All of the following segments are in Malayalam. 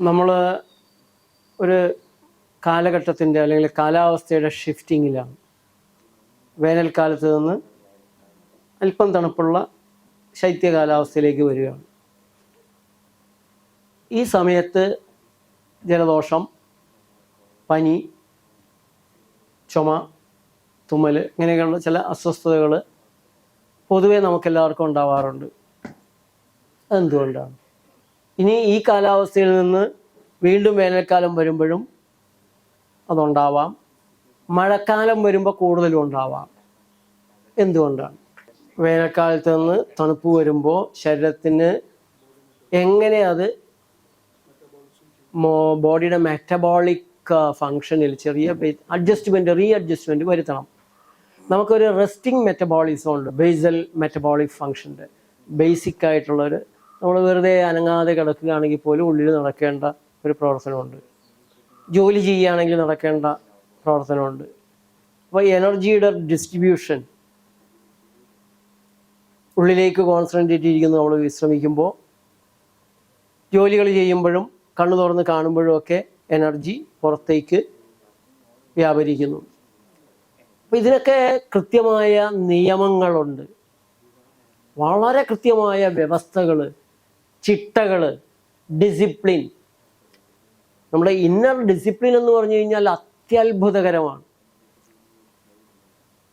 നമ്മൾ ഒരു കാലഘട്ടത്തിന്റെ അല്ലെങ്കിൽ കാലാവസ്ഥയുടെ ഷിഫ്റ്റിങ്ങിലാണ് വേനൽക്കാലത്ത് നിന്ന് അല്പം തണുപ്പുള്ള ശൈത്യകാലാവസ്ഥയിലേക്ക് വരികയാണ്. ഈ സമയത്ത് ജലദോഷം പനി ചുമ തുമ്മൽ ഇങ്ങനെയൊക്കെയുള്ള ചില അസ്വസ്ഥതകൾ പൊതുവേ നമുക്കെല്ലാവർക്കും ഉണ്ടാവാറുണ്ട്. അതെന്തുകൊണ്ടാണ്? ഇനി ഈ കാലാവസ്ഥയിൽ നിന്ന് വീണ്ടും വേനൽക്കാലം വരുമ്പോഴും അതുണ്ടാവാം. മഴക്കാലം വരുമ്പോൾ കൂടുതലും ഉണ്ടാവാം. എന്തുകൊണ്ടാണ്? വേനൽക്കാലത്ത് നിന്ന് തണുപ്പ് വരുമ്പോൾ ശരീരത്തിന് എങ്ങനെ അത് ബോഡിയുടെ മെറ്റബോളിക് ഫങ്ഷനിൽ ചെറിയ അഡ്ജസ്റ്റ്മെന്റ് റീ അഡ്ജസ്റ്റ്മെന്റ് വരുത്തണം. നമുക്കൊരു റെസ്റ്റിംഗ് മെറ്റബോളിസം ഉണ്ട്. ബേസൽ മെറ്റബോളിക് ഫങ്ഷന്റെ ബേസിക് ആയിട്ടുള്ളൊരു നമ്മൾ വെറുതെ അനങ്ങാതെ കിടക്കുകയാണെങ്കിൽ പോലും ഉള്ളിൽ നടക്കേണ്ട ഒരു പ്രവർത്തനമുണ്ട്. ജോലി ചെയ്യുകയാണെങ്കിൽ നടക്കേണ്ട പ്രവർത്തനമുണ്ട്. അപ്പോൾ എനർജിയുടെ ഡിസ്ട്രിബ്യൂഷൻ ഉള്ളിലേക്ക് കോൺസെൻട്രേറ്റ് ചെയ്തിരിക്കുന്നു നമ്മൾ വിശ്രമിക്കുമ്പോൾ ജോലികൾ ചെയ്യുമ്പോഴും കണ്ണു തുറന്ന് കാണുമ്പോഴും ഒക്കെ എനർജി പുറത്തേക്ക് വ്യാപരിക്കുന്നു. അപ്പം ഇതിനൊക്കെ കൃത്യമായ നിയമങ്ങളുണ്ട്. വളരെ കൃത്യമായ വ്യവസ്ഥകൾ ചിട്ടകൾ ഡിസിപ്ലിൻ നമ്മുടെ ഇന്നർ ഡിസിപ്ലിൻ എന്ന് പറഞ്ഞു കഴിഞ്ഞാൽ അത്യത്ഭുതകരമാണ്.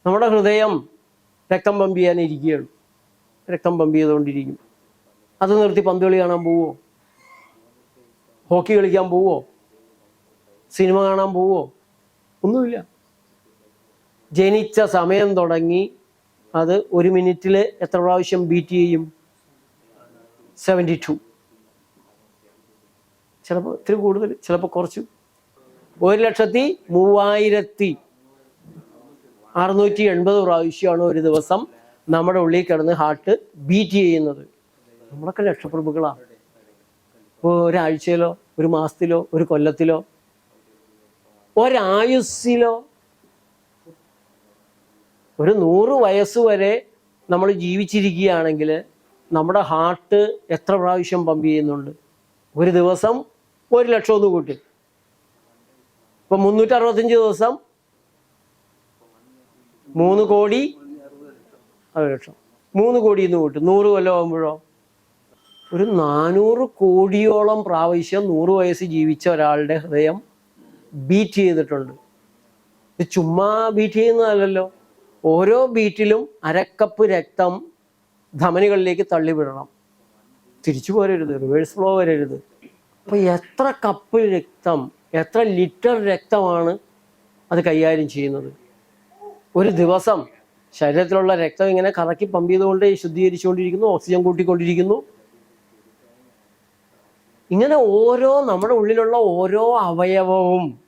നമ്മുടെ ഹൃദയം രക്തം പമ്പ് ചെയ്യാനിരിക്കുകയാണ് രക്തം പമ്പ് ചെയ്തുകൊണ്ടിരിക്കും. അത് നിർത്തി പന്ത് കളി കാണാൻ പോവോ? ഹോക്കി കളിക്കാൻ പോവോ? സിനിമ കാണാൻ പോവോ? ഒന്നുമില്ല. ജനിച്ച സമയം തുടങ്ങി അത് ഒരു മിനിറ്റിൽ എത്ര പ്രാവശ്യം ബീറ്റ് ചെയ്യും? സെവന്റി ടു ചിലപ്പോൾ ഇത്തിരി കൂടുതൽ ചിലപ്പോൾ കുറച്ചു. ഒരു ലക്ഷത്തി മൂവായിരത്തി അറുന്നൂറ്റി എൺപത് പ്രാവശ്യമാണ് ഒരു ദിവസം നമ്മുടെ ഉള്ളിൽ കിടന്ന് ഹാർട്ട് ബീറ്റ് ചെയ്യുന്നത്. നമ്മളൊക്കെ ലക്ഷപ്രഭുക്കളാണ് ഇപ്പോൾ ഒരാഴ്ചയിലോ ഒരു മാസത്തിലോ ഒരു കൊല്ലത്തിലോ ഒരായുസ്സിലോ ഒരു നൂറ് വയസ്സ് വരെ നമ്മൾ ജീവിച്ചിരിക്കുകയാണെങ്കിൽ നമ്മുടെ ഹാർട്ട് എത്ര പ്രാവശ്യം പമ്പ് ചെയ്യുന്നുണ്ട്? ഒരു ദിവസം ഒരു ലക്ഷം ഒന്ന് കൂട്ടി. ഇപ്പം മുന്നൂറ്റി അറുപത്തഞ്ച് ദിവസം മൂന്ന് കോടി ഒരു ലക്ഷം. മൂന്ന് കോടി എന്ന് കൂട്ടും. നൂറ് കൊല്ലം ആകുമ്പോഴോ ഒരു നാനൂറ് കോടിയോളം പ്രാവശ്യം നൂറ് വയസ്സ് ജീവിച്ച ഒരാളുടെ ഹൃദയം ബീറ്റ് ചെയ്തിട്ടുണ്ട്. ഇത് ചുമ്മാ ബീറ്റ് ചെയ്യുന്നതല്ലല്ലോ. ഓരോ ബീറ്റിലും അരക്കപ്പ് രക്തം ധമനികളിലേക്ക് തള്ളിവിടണം. തിരിച്ചു പോരരുത് റിവേഴ്സ് ഫ്ലോ വരരുത്. അപ്പോൾ എത്ര കപ്പ് രക്തം എത്ര ലിറ്റർ രക്തമാണ് അത് കൈകാര്യം ചെയ്യുന്നത്? ഒരു ദിവസം ശരീരത്തിലുള്ള രക്തം ഇങ്ങനെ കറക്കി പമ്പ് ചെയ്തുകൊണ്ട് ശുദ്ധീകരിച്ചുകൊണ്ടിരിക്കുന്നു ഓക്സിജൻ കൂട്ടിക്കൊണ്ടിരിക്കുന്നു. ഇങ്ങനെ ഓരോ നമ്മുടെ ഉള്ളിലുള്ള ഓരോ അവയവവും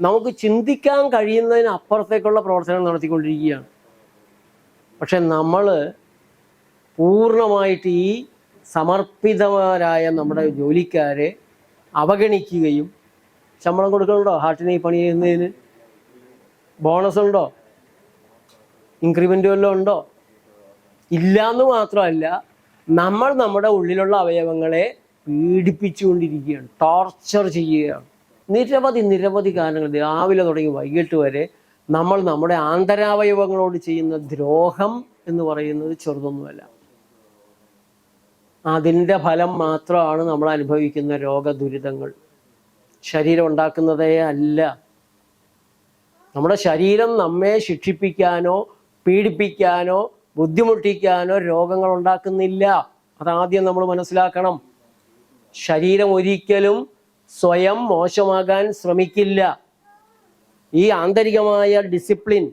നമുക്ക് ചിന്തിക്കാൻ കഴിയുന്നതിന് അപ്പുറത്തേക്കുള്ള പ്രവർത്തനം നടത്തിക്കൊണ്ടിരിക്കുകയാണ്. പക്ഷെ നമ്മൾ പൂർണമായിട്ട് ഈ സമർപ്പിതമാരായ നമ്മുടെ ജോലിക്കാരെ അവഗണിക്കുകയും ശമ്പളം കൊടുക്കണുണ്ടോ? ഹാർട്ടിന് ഈ പണി ചെയ്യുന്നതിന് ബോണസ് ഉണ്ടോ? ഇൻക്രിമെന്റ് വല്ലതും ഉണ്ടോ? ഇല്ലാന്ന് മാത്രമല്ല നമ്മൾ നമ്മുടെ ഉള്ളിലുള്ള അവയവങ്ങളെ പീഡിപ്പിച്ചുകൊണ്ടിരിക്കുകയാണ് ടോർച്ചർ ചെയ്യുകയാണ്. നിരവധി നിരവധി കാരണങ്ങൾ രാവിലെ തുടങ്ങി വൈകിട്ട് വരെ നമ്മൾ നമ്മുടെ ആന്തരാവയവങ്ങളോട് ചെയ്യുന്ന ദ്രോഹം എന്ന് പറയുന്നത് ചെറുതൊന്നുമല്ല. അതിന്റെ ഫലം മാത്രമാണ് നമ്മൾ അനുഭവിക്കുന്ന രോഗദുരിതങ്ങൾ. ശരീരം ഉണ്ടാക്കുന്നതേ അല്ല. നമ്മുടെ ശരീരം നമ്മെ ശിക്ഷിപ്പിക്കാനോ പീഡിപ്പിക്കാനോ ബുദ്ധിമുട്ടിക്കാനോ രോഗങ്ങൾ ഉണ്ടാക്കുന്നില്ല. അതാദ്യം നമ്മൾ മനസ്സിലാക്കണം. ശരീരം ഒരിക്കലും സ്വയം മോശമാകാൻ ശ്രമിക്കില്ല. ഈ ആന്തരികമായ ഡിസിപ്ലിൻ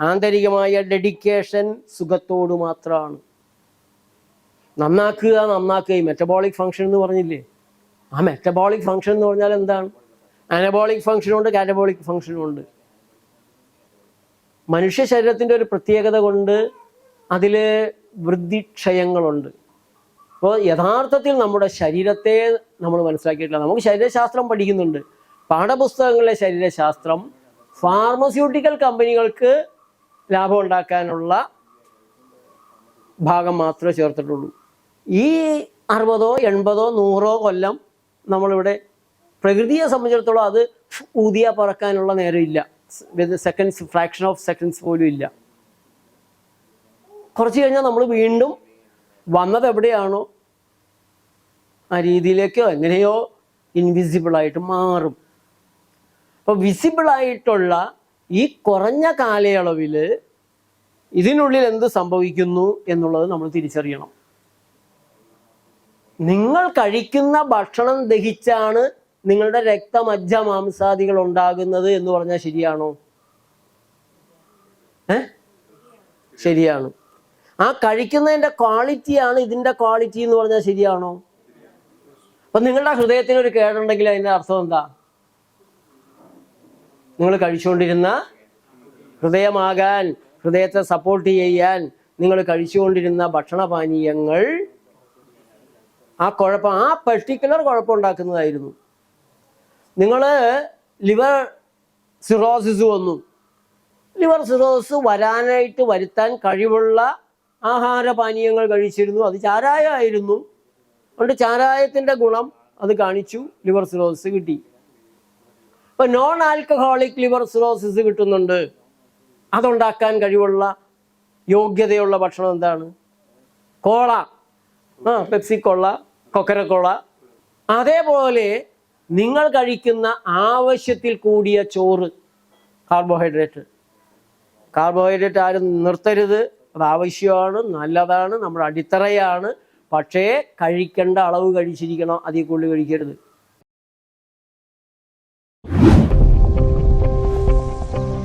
ആന്തരികമായ ഡെഡിക്കേഷൻ സുഖത്തോടു മാത്രമാണ്. നന്നാക്കുക നന്നാക്കുക. ഈ മെറ്റബോളിക് ഫംഗ്ഷൻ എന്ന് പറഞ്ഞില്ലേ? ആ മെറ്റബോളിക് ഫംഗ്ഷൻ എന്ന് പറഞ്ഞാൽ എന്താണ്? അനബോളിക് ഫംഗ്ഷനുണ്ട് കാറ്റബോളിക് ഫങ്ഷനും ഉണ്ട്. മനുഷ്യ ശരീരത്തിന്റെ ഒരു പ്രത്യേകത കൊണ്ട് അതിൽ വൃദ്ധിക്ഷയങ്ങളുണ്ട് അപ്പോൾ യഥാർത്ഥത്തിൽ നമ്മുടെ ശരീരത്തെ നമ്മൾ മനസ്സിലാക്കിയിട്ടില്ല. നമുക്ക് ശരീരശാസ്ത്രം പഠിക്കുന്നുണ്ട്. പാഠപുസ്തകങ്ങളിലെ ശരീരശാസ്ത്രം ഫാർമസ്യൂട്ടിക്കൽ കമ്പനികൾക്ക് ലാഭം ഉണ്ടാക്കാനുള്ള ഭാഗം മാത്രമേ ചേർത്തിട്ടുള്ളൂ. ഈ അറുപതോ എൺപതോ നൂറോ കൊല്ലം നമ്മളിവിടെ പ്രകൃതിയെ സംബന്ധിച്ചിടത്തോളം അത് ഊതിയ പറക്കാനുള്ള നേരമില്ല. സെക്കൻഡ്സ് ഫ്രാക്ഷൻ ഓഫ് സെക്കൻഡ്സ് പോലും ഇല്ല. കുറച്ച് കഴിഞ്ഞാൽ നമ്മൾ വീണ്ടും വന്നത് എവിടെയാണോ? ആ രീതിയിലേക്കോ എങ്ങനെയോ ഇൻവിസിബിളായിട്ട് മാറും. അപ്പോൾ വിസിബിളായിട്ടുള്ള ഈ കുറഞ്ഞ കാലയളവിൽ ഇതിനുള്ളിൽ എന്ത് സംഭവിക്കുന്നു എന്നുള്ളത് നമ്മൾ തിരിച്ചറിയണം. നിങ്ങൾ കഴിക്കുന്ന ഭക്ഷണം ദഹിച്ചാണ് നിങ്ങളുടെ രക്തമജ്ജ മാംസാദികൾ ഉണ്ടാകുന്നത് എന്ന് പറഞ്ഞാൽ ശരിയാണോ? ഏ? ശരിയാണ്. ആ കഴിക്കുന്നതിന്റെ ക്വാളിറ്റിയാണ് ഇതിന്റെ ക്വാളിറ്റി എന്ന് പറഞ്ഞാൽ ശരിയാണോ? അപ്പൊ നിങ്ങളുടെ ഹൃദയത്തിന് ഒരു കേടുണ്ടെങ്കിൽ അതിന്റെ അർത്ഥം എന്താ? നിങ്ങൾ കഴിച്ചുകൊണ്ടിരുന്ന ഹൃദയമാകാൻ ഹൃദയത്തെ സപ്പോർട്ട് ചെയ്യാൻ നിങ്ങൾ കഴിച്ചുകൊണ്ടിരുന്ന ഭക്ഷണപാനീയങ്ങൾ ആ കുഴപ്പം ആ പെർട്ടിക്കുലർ കുഴപ്പം ഉണ്ടാക്കുന്നതായിരുന്നു നിങ്ങൾ ലിവർ സിറോസിസ് വന്നു. ലിവർ സിറോസിസ് വരാനായിട്ട് വരുത്താൻ കഴിവുള്ള ആഹാരപാനീയങ്ങൾ കഴിച്ചിരുന്നു. അത് ചാരായമായിരുന്നു. അതുകൊണ്ട് ചാരായത്തിന്റെ ഗുണം അത് കാണിച്ചു. ലിവർ സിറോസിസ് കിട്ടി. ഇപ്പൊ നോൺ ആൽക്കഹോളിക് ലിവർ സിറോസിസ് കിട്ടുന്നുണ്ട്. അതുണ്ടാക്കാൻ കഴിവുള്ള യോഗ്യതയുള്ള ഭക്ഷണം എന്താണ്? കോള. ആ പെപ്സി കൊള്ള കൊക്കര കോള അതേപോലെ നിങ്ങൾ കഴിക്കുന്ന ആവശ്യത്തിൽ കൂടിയ ചോറ് കാർബോഹൈഡ്രേറ്റ്. കാർബോഹൈഡ്രേറ്റ് ആരും നിർത്തരുത്. അത് ആവശ്യമാണ് നല്ലതാണ് നമ്മുടെ അടിത്തറയാണ്. പക്ഷേ കഴിക്കേണ്ട അളവ് കഴിച്ചിരിക്കണം അതിൽ കൂടുതൽ കഴിക്കരുത്.